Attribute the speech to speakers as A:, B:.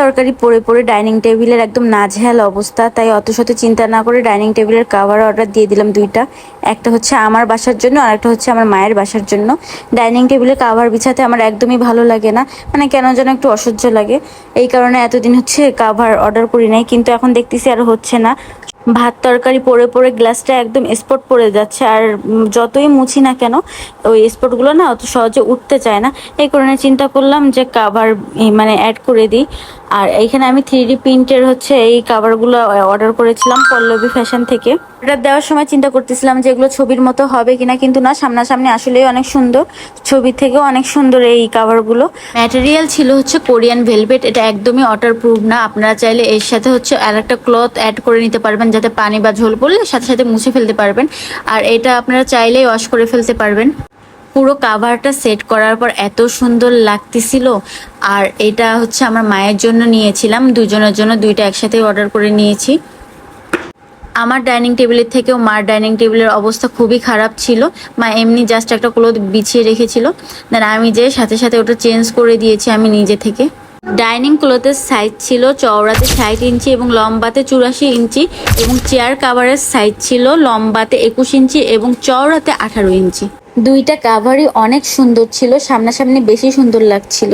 A: তরকারি পরে পরে ডাইনিং টেবিলের একদম নাজেহাল অবস্থা। তাই অত শত চিন্তা না করে ডাইনিং টেবিলের কাভার অর্ডার দিয়ে দিলাম দুইটা। একটা হচ্ছে আমার বাসার জন্য, আর একটা হচ্ছে আমার মায়ের বাসার জন্য। ডাইনিং টেবিলের কাভার বিছাতে আমার একদমই ভালো লাগে না। মানে কেন যেন একটু অসহ্য লাগে। এই কারণে এতদিন হচ্ছে কাভার অর্ডার করি নাই, কিন্তু এখন দেখতেছি আর হচ্ছে না। ভাত তরকারি পরে পরে গ্লাসটা একদম স্পট পড়ে যাচ্ছে, আর যতই মুছি না কেন, ওই স্পটগুলো না অত সহজে উঠতে চায় না। এই কারণে চিন্তা করলাম যে কাভার মানে অ্যাড করে দিই। আর এইখানে আমি থ্রি ডি প্রিন্টের হচ্ছে এই কাভারগুলো অর্ডার করেছিলাম পল্লবী ফ্যাশন থেকে। অর্ডার দেওয়ার সময় চিন্তা করতেছিলাম যে এগুলো ছবির মতো হবে কিনা, কিন্তু না, সামনাসামনি আসলেই অনেক সুন্দর। ছবি থেকেও অনেক সুন্দর এই কাভারগুলো ম্যাটেরিয়াল ছিল হচ্ছে কোরিয়ান ভেলভেট এটা একদমই ওয়াটার প্রুফ না। আপনারা চাইলে এর সাথে হচ্ছে আর একটা ক্লথ অ্যাড করে নিতে পারবেন। যাতে পানি বা ঝোল পড়লে সাথে সাথে মুছে ফেলতে পারবেন। আর এটা আপনারা চাইলেই ওয়াশ করে ফেলতে পারবেন। পুরো কাভারটা সেট করার পর এত সুন্দর লাগতেছিল। আর এটা হচ্ছে আমার মায়ের জন্য নিয়েছিলাম। দুজনের জন্য দুইটা একসাথে অর্ডার করে নিয়েছি। আমার ডাইনিং টেবিলের থেকেও মার ডাইনিং টেবিলের অবস্থা খুবই খারাপ ছিল। মা এমনি জাস্ট একটা ক্লোথ বিছিয়ে রেখেছিল। দেন আমি যে সাথে সাথে ওটা চেঞ্জ করে দিয়েছি আমি নিজে থেকে। ডাইনিং ক্লথের সাইজ ছিল চওড়াতে ষাট ইঞ্চি এবং লম্বাতে চুরাশি ইঞ্চি এবং চেয়ার কাভারের সাইজ ছিল লম্বাতে একুশ ইঞ্চি এবং চওড়াতে আঠারো ইঞ্চি। দুইটা কাভারই অনেক সুন্দর ছিল, সামনাসামনি বেশি সুন্দর লাগছিল।